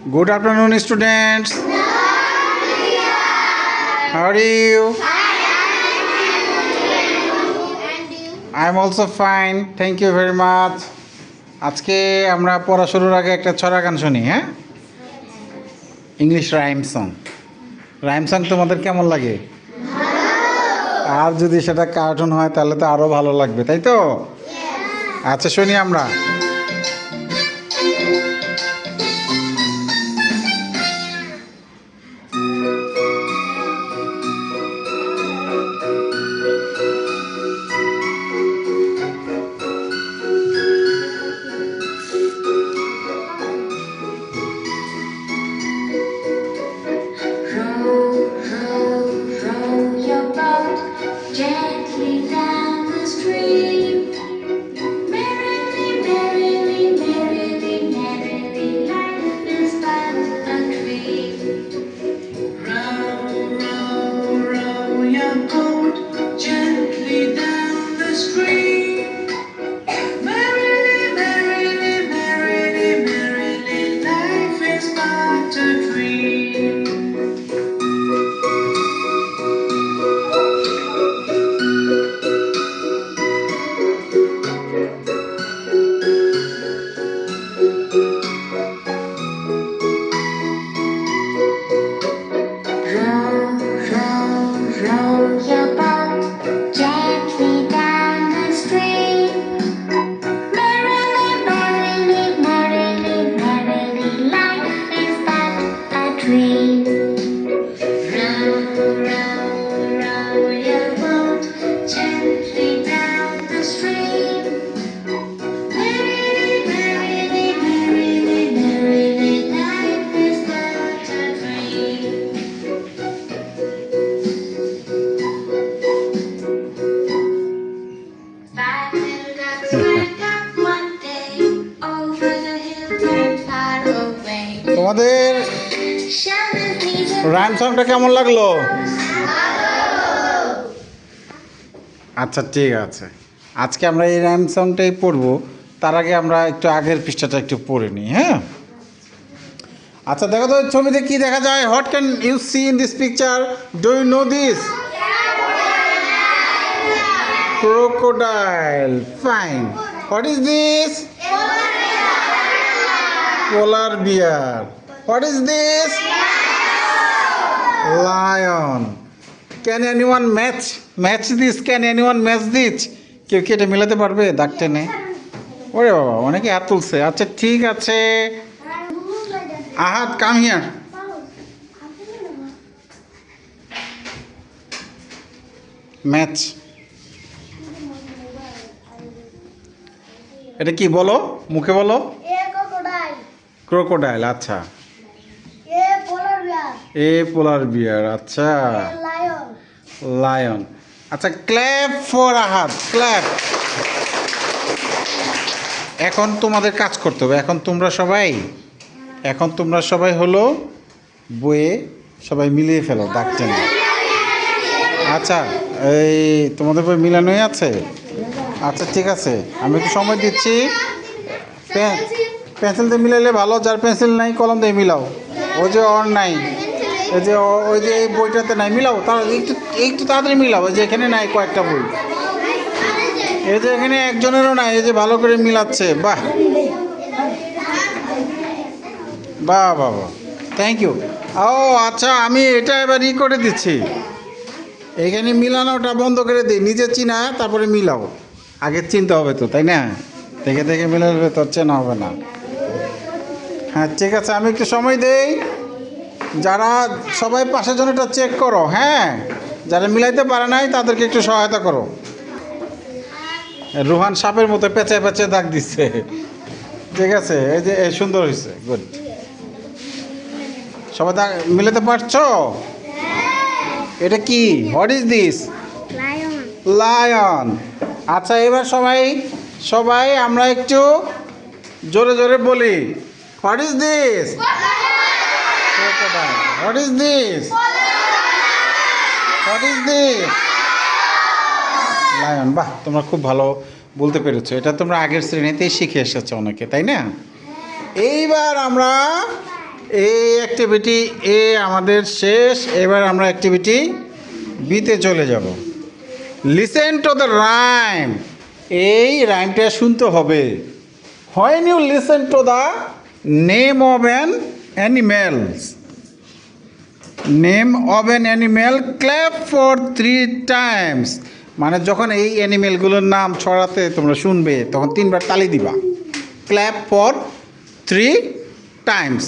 Good afternoon, students. How you? I am also fine. Thank you very much. আজকে আমরা পড়া শুরুর আগে একটা ছড়া গান শুনি হ্যাঁ English rhyme song rhyme song তোমাদের কেমন লাগে আর যদি সেটা কার্টুন হয় তাহলে তো আরও ভালো লাগবে তাই তো আচ্ছা শুনি আমরা screen. রাইম কেমন লাগল? আচ্ছা ঠিক আছে। আজকে আমরা এই রাইম সংটাই পড়ব। তার আগে আমরা একটু আগের পৃষ্ঠাটা একটু পড়ে নিই হ্যাঁ? আচ্ছা দেখো তো, ছবিতে কি দেখা যায়? What can you see in this picture do you know this crocodile fine what is this polar bear. What is this? Lion can anyone match match this can anyone match this কেউ কি এটা মিলাতে পারবে ডাক টেনে? ওরে বাবা অনেকে এত তুলছে। আচ্ছা ঠিক আছে। আহাত কাম হিয়ার ম্যাচ এটা কি বলো? মুখে বলো? ক্রোকোডাইল আচ্ছা। এ পোলার বিয়ার আচ্ছা। লায়ন। আচ্ছা ক্ল্যাপ ফর আহাত ক্ল্যাপ। এখন তোমাদের কাজ করতে হবে, এখন তোমরা সবাই, এখন তোমরা সবাই হলো বইয়ে সবাই মিলিয়ে ফেলো, দাগ আচ্ছা এই তোমাদের বই মিলানোই আছে? আচ্ছা ঠিক আছে, আমি একটু সময় দিচ্ছি। পেন পেন্সিল দিয়ে মিলাইলে ভালো, যার পেন্সিল নাই, কলম দিয়ে মিলাও। ওই যে অর নাই। এই যে ওই যে এই বইটাতে নাই, মিলাও তার একটু একটু তাড়াতাড়ি মিলাবো যে এখানে নাই কয়েকটা বই। এই যে এখানে একজনেরও নাই, এই যে ভালো করে মিলাচ্ছে, বাহ। বাহ বাহ থ্যাংক ইউ ও আচ্ছা আমি এটা এবার ই করে দিচ্ছি। এখানে মিলানোটা বন্ধ করে দিই, নিজে চিনা, তারপরে মিলাও। আগে চিনতে হবে তো, তাই না? দেখে দেখে মিলালে তো চেনা হবে না। হ্যাঁ ঠিক আছে, আমি একটু সময় দেই। যারা সবাই পাশের জন্যটা চেক করো হ্যাঁ? যারা মিলাইতে পারে নাই, তাদেরকে একটু সহায়তা করো। রুহান সাপের মতো পেঁচে পেঁচে দাগ দিচ্ছে ঠিক আছে? এই যে সুন্দর হয়েছে গুড সবাই দাগ মিলাতে পারছ? এটা কি? হোয়াট ইজ দিস লায়ন আচ্ছা এবার সবাই সবাই আমরা একটু জোরে জোরে বলি। What is this what is this what is this lion, বাহ, তোমরা খুব ভালো বলতে পেরেছ। এটা তোমরা আগের শ্রেণীতেই শিখে এসেছ অনেকে, তাই না? এইবার আমরা এই অ্যাক্টিভিটি এ আমাদের শেষ, এবার আমরা অ্যাক্টিভিটি বিতে চলে যাব। লিসেন টু দ্য রাইম এই রাইমটা শুনতে হবে। When you listen to the name of an animals name of an animal clap for three times মানে যখন এই অ্যানিমেলগুলোর নাম ছড়াতে তোমরা শুনবে, তখন তিনবার তালি দিবা। Clap for three times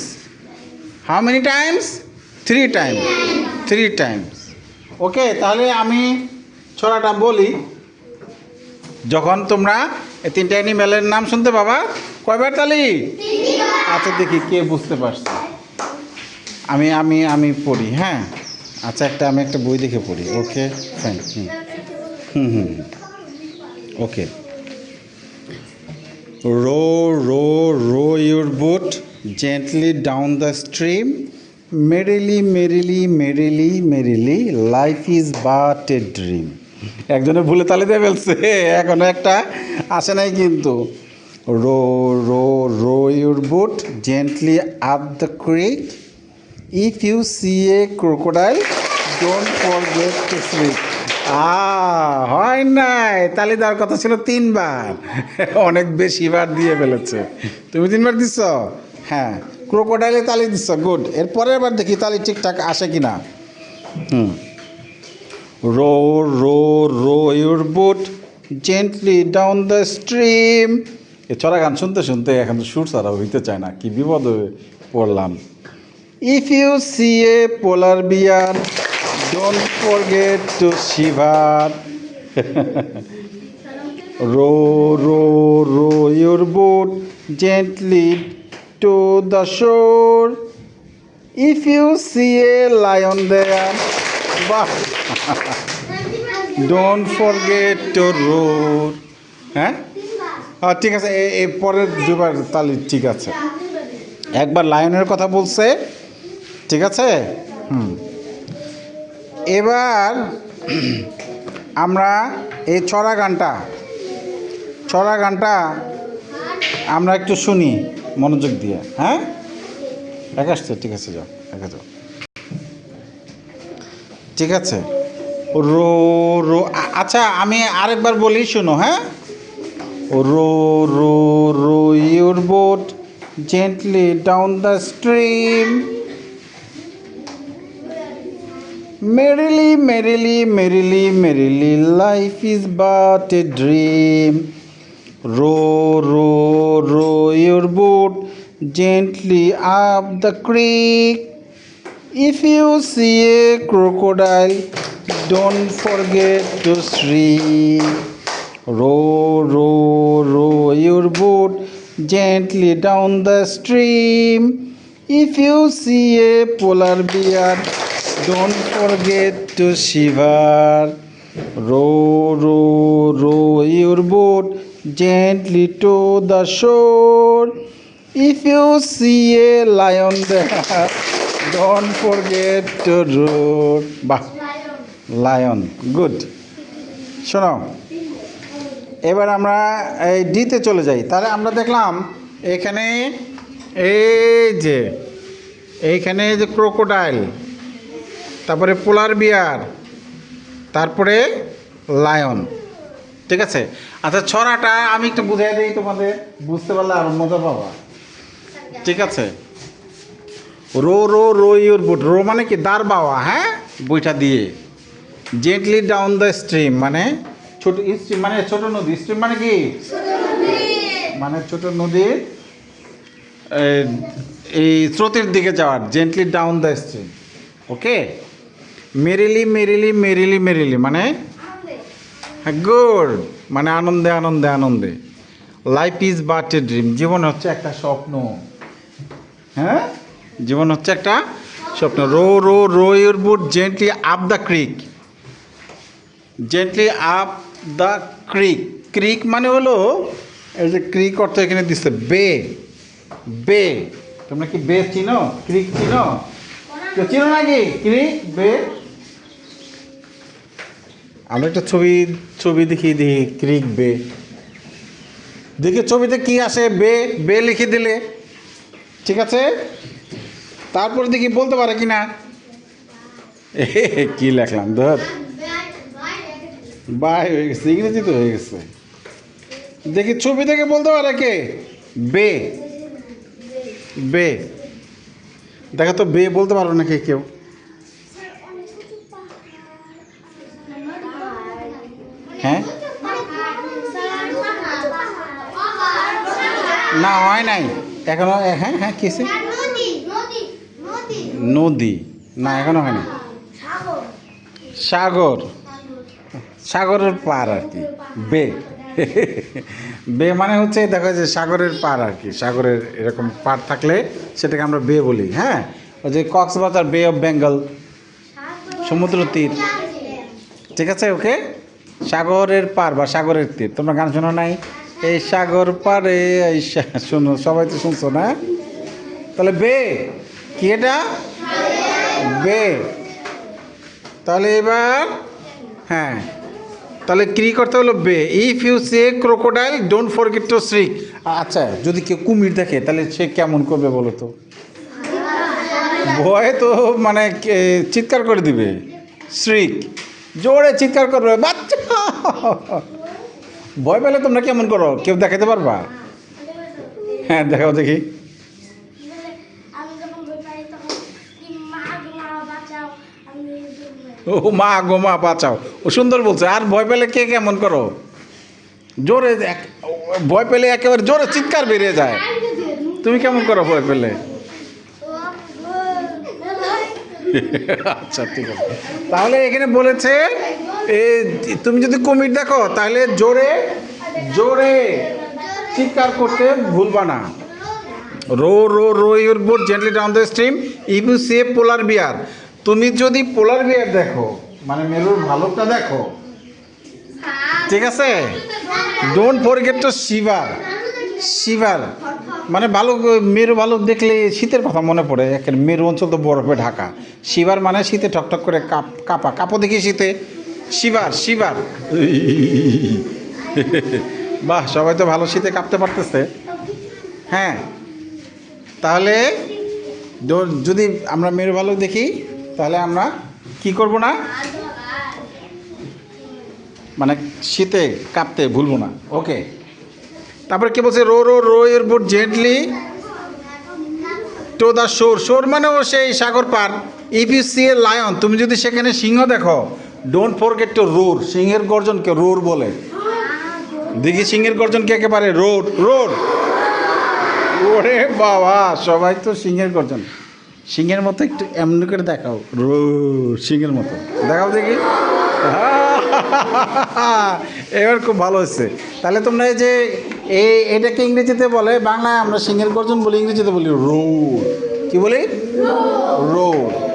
how many times three times three times okay তাহলে আমি ছড়াটা বলি। যখন তোমরা এই তিনটা অ্যানিমেলের নাম শুনতে পাবা, কয়বার তালি? আচ্ছা দেখি কে বুঝতে পারছে। আমি আমি আমি পড়ি হ্যাঁ? আচ্ছা একটা, আমি একটা বই দেখে পড়ি। Okay fine hmm. Hmm hmm okay. Row row row your boat gently down the stream merrily merrily merrily merrily life is but a dream একজনে ভুলে তালে দিয়ে ফেলছে, এখনও একটা আসে নাই কিন্তু। Row row row your boat gently up the creek if you see a crocodile don't forget to slip ah হয় নাই। তালি দেওয়ার কথা ছিল তিনবার। অনেক বেশি বার দিয়ে ফেলেছে। তুমি তিনবার দিচ্ছ হ্যাঁ। ক্রোকোডাইলে তালি দিচ্ছ গুড এর পরের বার দেখি তালি ঠিকঠাক আসে কি না হুম। Row row row your boat gently down the stream এ ছড়া গান শুনতে শুনতে এখন সুর ছাড়া হইতে চায় না। কি বিপদ পড়লাম। If you see a polar bear don't forget to shiver row row row your boat gently to the shore if you see a lion there বাহ ডোন্ট ফরগেট টু রোড হ্যাঁ হ্যাঁ ঠিক আছে, এ পরের দুবার তালি ঠিক আছে। একবার লায়নের কথা বলছে। ঠিক আছে? হুম। এবার আমরা এই ছড়া গানটা ছড়া গানটা আমরা একটু শুনি মনোযোগ দিয়ে হ্যাঁ? এক আসছে, ঠিক আছে, যাও, একা যাও ঠিক আছে? রো রো আচ্ছা আমি আরেকবার বলি, শোনো হ্যাঁ? Row row row your boat gently down the stream Merrily, merrily, merrily, merrily, life is but a dream. Row, row, row your boat gently up the creek. If you see a crocodile, don't forget to shriek. Row, row, row your boat gently down the stream. If you see a polar bear, don't forget to shiver. Row, row, row your boat gently to the shore. If you see a lion there, don't forget to roar. বাহ lion good শোনো এবার আমরা এই ডিতে চলে যাই তাহলে আমরা দেখলাম এখানে এই যে এইখানে যে ক্রোকোডাইল তারপরে পোলার বিয়ার তারপরে লায়ন ঠিক আছে? আচ্ছা ছড়াটা আমি একটু বুঝাই দিই তোমাদের বুঝতে পারলে আরও মজা পাবা। ঠিক আছে? Row row row your boat. Row মানে কি? দাঁড় বাওয়া হ্যাঁ? বইটা দিয়ে। জেন্টলি ডাউন দ্য স্ট্রিম মানে ছোট স্ট্রিম মানে ছোট নদী। স্ট্রিম মানে কি? মানে ছোট নদীর এই, স্রোতের দিকে যাওয়ার। Gently down the stream okay merrily merrily merrily merrily মানে? গুড মানে আনন্দে আনন্দে আনন্দে। Life is but a dream জীবন হচ্ছে একটা স্বপ্ন। হ্যাঁ? জীবন হচ্ছে একটা স্বপ্ন। Row row row your boat gently up the creek gently up the creek creek মানে হলো এই যে ক্রিক অর্থ এখানে দিচ্ছে বে। বে। তোমরা কি বে চিনো? ক্রিক চিনো? চিনো নাকি? ক্রিক বে? আমরা একটা ছবি ছবি দেখি দেখি, ক্রিক বে। দেখি ছবিতে কি আসে, বে বে লিখে দিলে। ঠিক আছে? তারপরে দেখি বলতে পারে কি না কি লেখলাম, ধর। বাই হয়ে গেছে, ইংরেজি তো হয়ে গেছে। দেখি ছবি থেকে বলতে পারে কে? বে। বে। দেখো তো বে বলতে পারো নাকি কেউ? না হয় নাই। এখনও হ্যাঁ হ্যাঁ কিসে নদী না এখনও হয় না সাগর। সাগর। সাগরের পার আর কি। বে। বে মানে হচ্ছে দেখা যায় সাগরের পার আর কি। সাগরের এরকম পার থাকলে সেটাকে আমরা বে বলি হ্যাঁ? ওই যে কক্সবাজার বে অফ বেঙ্গল। সমুদ্র তীর। ঠিক আছে ওকে? সাগরের পার বা সাগরের তীর। তোমরা গান শোনো নাই? এই সাগর পারে এই শোনো, সবাই তো শুনছো না? তাহলে বে, কি এটা? বে। তাহলে এবার হ্যাঁ। তাহলে কি করতে হলো? বে। If you see crocodile don't forget to shriek আচ্ছা যদি কেউ কুমির দেখে, তাহলে সে কেমন করবে বলো তো? ভয়ে তো মানে চিৎকার করে দিবে। শ্রিক জোরে চিৎকার করবে। বাচ্চা! ভয় পেলে তোমরা কেমন করো? কেউ দেখাতে পারবা? হ্যাঁ দেখাও দেখি। ও মা গো মা বাঁচাও। ও সুন্দর বলছে আর ভয় পেলে কে কেমন করো? জোরে ভয় পেলে একেবারে জোরে চিৎকার বেরিয়ে যায়। তুমি কেমন করো ভয় পেলে? আচ্ছা ঠিক আছে। তাহলে এখানে বলেছে এ, তুমি যদি কুমির দেখো, তাহলে জোরে জোরে চিৎকার করতে ভুলবা না। Row row row, your boat gently down the stream if you see polar bear তুমি যদি পোলার বিয়ার দেখো মানে মেরুর ভালুকটা দেখো, ঠিক আছে? Don't forget to shiver shiver মানে ভালুক, মেরু ভালুক দেখলে শীতের কথা মনে পড়ে মেরু অঞ্চল তো বরফে ঢাকা। শিবার মানে শীতে ঠকঠক করে কাপ, কাপা, কাপো দেখি শীতে। শিবার শিবার বাহ সবাই তো ভালো শীতে কাঁপতে পারতেছে। হ্যাঁ তাহলে যদি আমরা মেরু ভালো দেখি তাহলে আমরা কি করব না? মানে শীতে কাঁপতে ভুলবো না। ওকে। তারপরে কি বলছে row row row your boat gently to the shore shore মানেও সেই সাগর পার। If you see a lion তুমি যদি সেখানে সিংহ দেখো ডোন্ট ফরগেট টু রোর সিংহের গর্জনকে রোর বলে। দেখি সিংহের গর্জনকে একেবারে? রোড রোড ওরে বাবা, সবাই তো সিংহের গর্জন। সিংহের মতো একটু এমনি করে দেখাও। রো সিংহের মতো। দেখাও দেখি। এবার খুব ভালো হচ্ছে। তাহলে তোমরা এই যে এই এটাকে ইংরেজিতে বলে, বাংলায় আমরা সিংহের গর্জন বলি, ইংরেজিতে বলি রোড কি বলি? রোড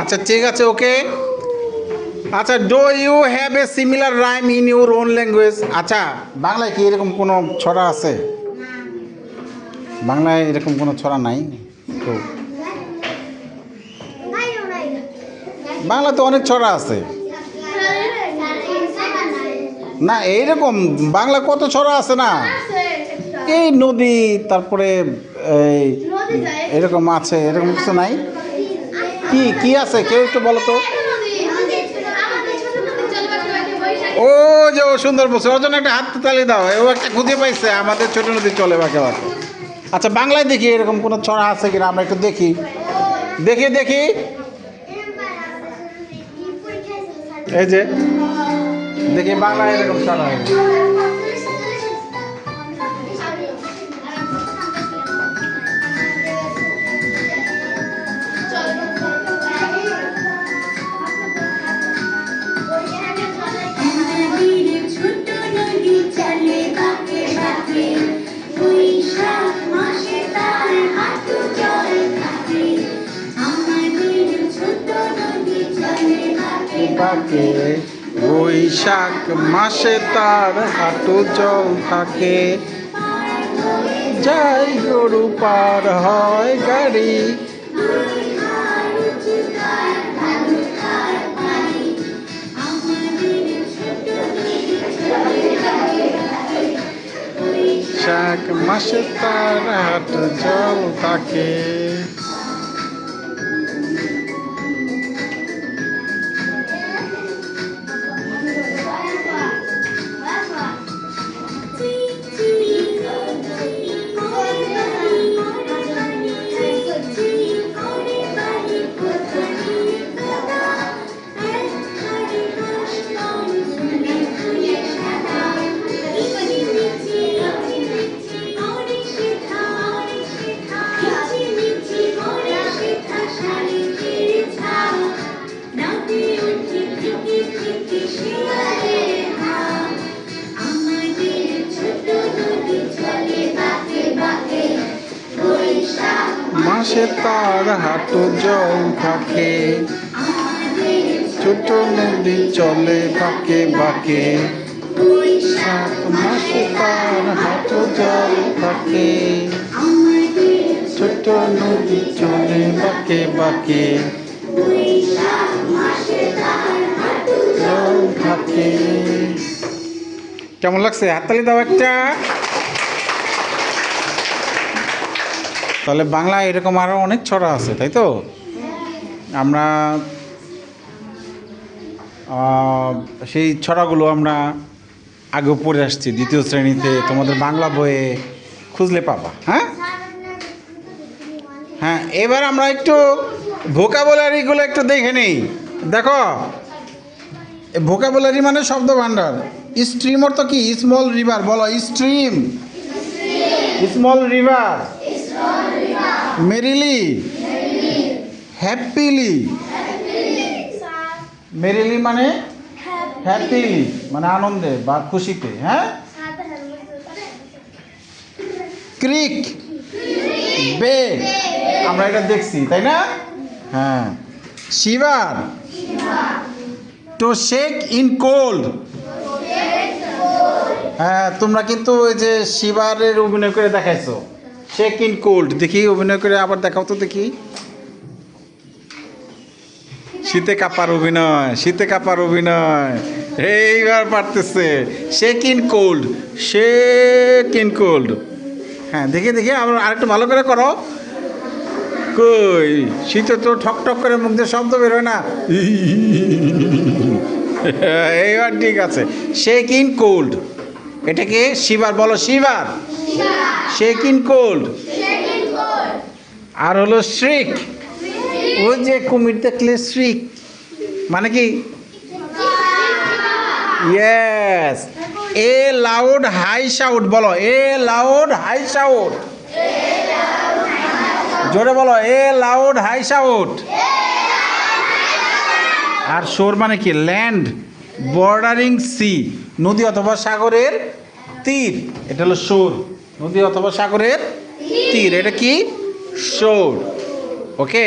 আচ্ছা ঠিক আছে, ওকে। আচ্ছা do you have a similar rhyme in your own language আচ্ছা বাংলায় কি এরকম কোনো ছড়া আছে? বাংলায় এরকম কোনো ছড়া নাই? তো বাংলা তো অনেক ছড়া আছে। না, এইরকম, বাংলা কত ছড়া আছে না? এই নদী, তারপরে এই, এরকম আছে, এরকম কিছু নাই? কি কি আছে? কেউ একটু বলো তো। ও যে ও সুন্দর বলছে। ওর জন্য একটা হাত তালি দাও। ও একটা খুঁজে পাইছে। আমাদের ছোট নদী চলে বাঁকে বাঁকে। আচ্ছা বাংলায় দেখি এরকম কোনো ছড়া আছে কিনা, আমরা একটু দেখি। দেখি দেখি। এই যে, দেখি বাংলায় এরকম ছড়া বাঁকে বৈশাখ মাসে তার হাঁটু জল থাকে। যাই গরু পার হয় গাড়ি। বৈশাখ মাসে তার হাট জল থাকে। চলে বাঁকে বাঁকে। থাকে ছোট কেমন লাগছে? হাততালি দাও একটা। তাহলে বাংলা এরকম আরও অনেক ছড়া আছে, তাই তো? আমরা সেই ছড়াগুলো আমরা আগে পড়ে আসছি, দ্বিতীয় শ্রেণীতে। তোমাদের বাংলা বইয়ে খুঁজলে পাবা হ্যাঁ? হ্যাঁ এবার আমরা একটু ভোকাবুলারিগুলো একটু দেখে নিই। দেখো ভোকাবুলারি মানে শব্দ ভাণ্ডার স্ট্রিম অর্থ কি? স্মল রিভার বলো stream small river merrily happily merrily মানে? হ্যাপিলি মানে আনন্দে বা খুশিতে হ্যাঁ? ক্রিক বে আমরা এটা দেখছি তাই না? হ্যাঁ। Shiver to shake in cold হ্যাঁ তোমরা কিন্তু ওই যে শিবারের অভিনয় করে দেখাইছো। শেক ইন কোল্ড দেখি অভিনয় করে আবার দেখাও তো দেখি। শীতে কাপার অভিনয় শীতে কাপার অভিনয়। এইবার পারতেছে। Shake in cold shake in cold হ্যাঁ দেখে দেখি আবার আরেকটু ভালো করে করো। কই শীতে তো ঠক ঠক করে মুখ দিয়ে শব্দ বেরোয় না। এইবার ঠিক আছে। শেক ইন কোল্ড এটাকে শিবার বলো শিবার। শেক ইন কোল্ড আর হলো শ্রিক ওই যে কুমির দেখলে শ্রিক মানে কি? Yes a loud high shout বলো। এ লাউড হাই শাউট জোরে বলো। এ লাউড হাই শাউট আর শোর মানে কি? ল্যান্ড বর্ডারিং সি নদী অথবা সাগরের তীর। এটা হলো শোর নদী অথবা সাগরের তীর। এটা কি? শোর ওকে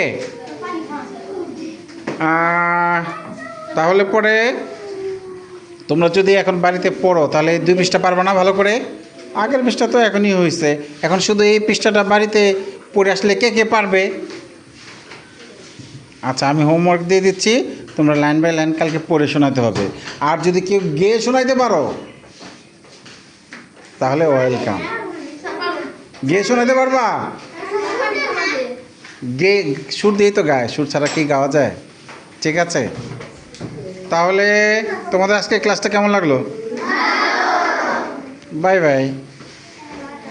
তাহলে পরে তোমরা যদি এখন বাড়িতে পড়ো তাহলে দুই পৃষ্ঠা পারবে না ভালো করে? আগের পৃষ্ঠা তো এখনই হয়েছে এখন শুধু এই পৃষ্ঠাটা বাড়িতে পড়ে আসলে কে কে পারবে? আচ্ছা আমি হোমওয়ার্ক দিয়ে দিচ্ছি। তোমরা লাইন বাই লাইন কালকে পড়ে শোনাতে হবে। আর যদি কেউ গেয়ে শোনাইতে পারো তাহলে ওয়েলকাম গেয়ে শোনাতে পারবা গে সুর দিয়েই তো গায়। সুর ছাড়া কি গাওয়া যায়? ঠিক আছে। তাহলে তোমাদের আজকে ক্লাসটা কেমন লাগল? Bye bye